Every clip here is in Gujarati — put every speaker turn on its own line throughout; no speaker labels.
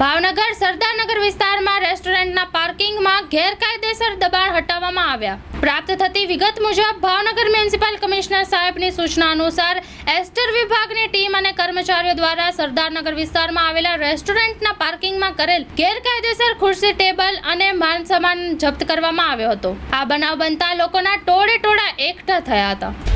ભાવનગર સરદારનગર વિસ્તારમાં રેસ્ટોરન્ટના પાર્કિંગમાં ગેરકાયદેસર દબાણ હટાવવામાં આવ્યા. પ્રાપ્ત થતી વિગત મુજબ, ભાવનગર મ્યુનિસિપલ કમિશનર સાહેબની સૂચના અનુસાર, એસ્ટર વિભાગની ટીમ અને કર્મચારીઓ દ્વારા સરદારનગર વિસ્તારમાં આવેલા રેસ્ટોરન્ટના પાર્કિંગમાં કરેલ ગેરકાયદેસર ખુરશી, ટેબલ અને માન સામાન જપ્ત કરવામાં આવ્યો હતો. આ બનાવ બનતા લોકોના ટોળે ટોળા એકઠા થયા હતા.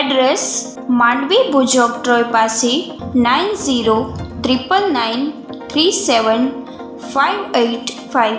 એડ્રેસ માંડવી ભુજોક ટ્રોય પાસે nine zero triple nine three seven five eight five.